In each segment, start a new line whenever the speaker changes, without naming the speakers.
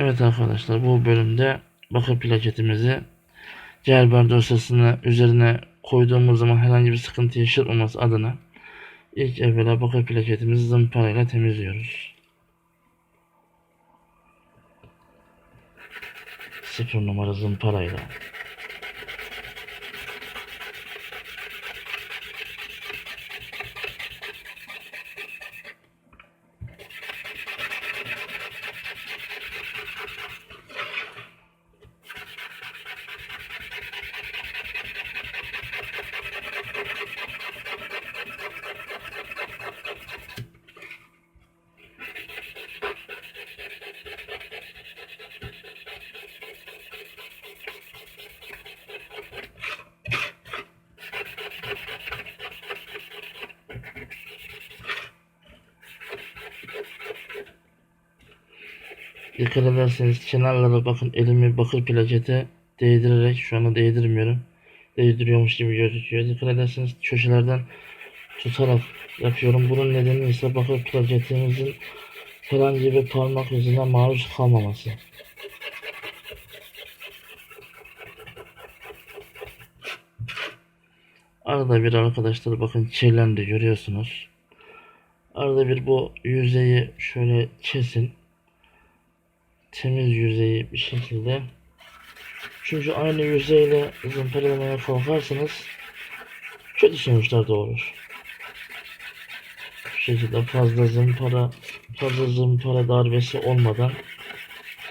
Evet arkadaşlar bu bölümde bakır plaketimizi Cerber dosyasını üzerine koyduğumuz zaman herhangi bir sıkıntı yaşatmaması adına ilk evvela bakır plaketimizi zımparayla temizliyoruz. Sıfır numara zımparayla. Dikkat ederseniz kenarlara bakın elimi bakır plakete değdirerek şu anda değdirmiyorum. Değdiriyormuş gibi gözüküyor. Dikkat ederseniz köşelerden tutarak yapıyorum. Bunun nedeni ise bakır plaketimizin herhangi bir parmak izine maruz kalmaması. Arada bir arkadaşlar bakın kirlendi görüyorsunuz. Arada bir bu yüzeyi şöyle kesin temiz yüzeyi bir şekilde çünkü aynı yüzeyle zımparalamaya kalkarsanız kötü sonuçlar doğurur. Bu şekilde fazla zımpara fazla zımpara darbesi olmadan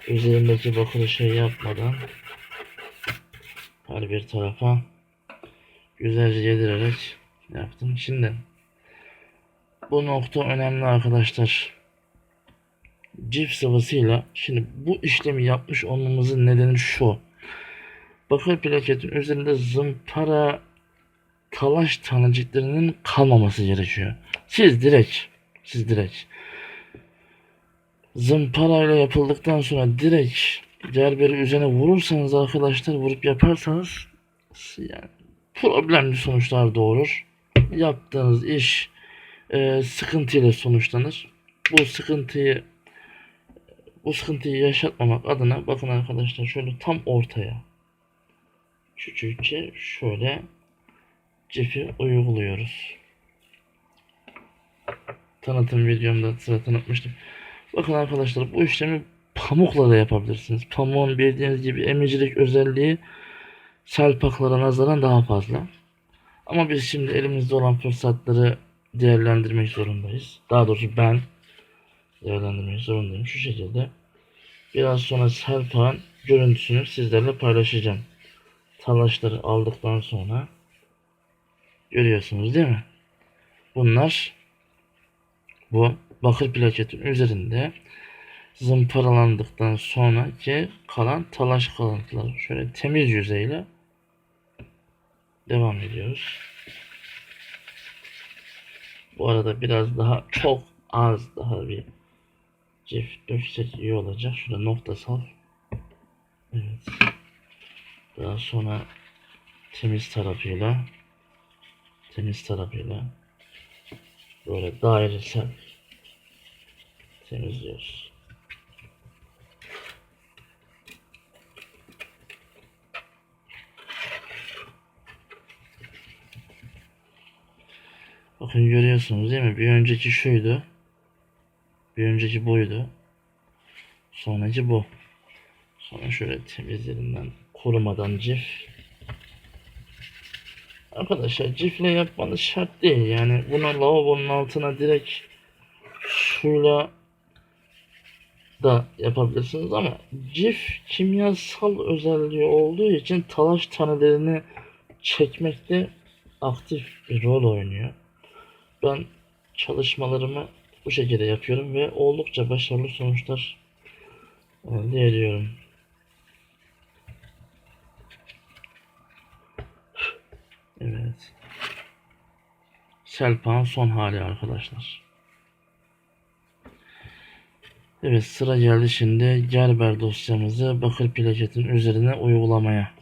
üzerindeki bakırı şey yapmadan her bir tarafa güzelce yedirerek yaptım. Şimdi bu nokta önemli arkadaşlar cif sıvısıyla şimdi bu işlemi yapmış olmamızın nedeni şu. Bakır plaketin üzerinde zımpara talaş taneciklerinin kalmaması gerekiyor. Siz direkt siz direkt zımparayla yapıldıktan sonra direkt gerberi üzerine vurursanız arkadaşlar vurup yaparsanız yani problemli sonuçlar doğurur. Yaptığınız iş e, sıkıntıyla sonuçlanır. Bu sıkıntıyı bu sıkıntıyı yaşatmamak adına bakın arkadaşlar şöyle tam ortaya küçükçe şöyle cifi uyguluyoruz. Tanıtım videomda size tanıtmıştım. Bakın arkadaşlar bu işlemi pamukla da yapabilirsiniz. Pamuğun bildiğiniz gibi emicilik özelliği selpaklara nazaran daha fazla. Ama biz şimdi elimizde olan fırsatları değerlendirmek zorundayız. Daha doğrusu ben değerlendirmek zorundayım. Şu şekilde biraz sonra Serpak'ın görüntüsünü sizlerle paylaşacağım. Talaşları aldıktan sonra görüyorsunuz değil mi? Bunlar bu bakır plaketin üzerinde zımparalandıktan sonraki kalan talaş kalıntıları. Şöyle temiz yüzeyle devam ediyoruz. Bu arada biraz daha çok az daha bir cif döksek iyi olacak. Şurada noktasal. Evet. Daha sonra temiz tarafıyla temiz tarafıyla böyle dairesel temizliyoruz. Bakın görüyorsunuz değil mi? Bir önceki şuydu. Bir önceki buydu. Sonraki bu. Sonra şöyle temizlerinden kurumadan cif. Arkadaşlar cifle yapmanız şart değil. Yani bunu lavabonun altına direkt suyla da yapabilirsiniz ama cif kimyasal özelliği olduğu için talaş tanelerini çekmekte aktif bir rol oynuyor. Ben çalışmalarımı bu şekilde yapıyorum ve oldukça başarılı sonuçlar elde ediyorum. Evet. Selpak'ın son hali arkadaşlar. Evet sıra geldi şimdi Gerber dosyamızı bakır plaketin üzerine uygulamaya.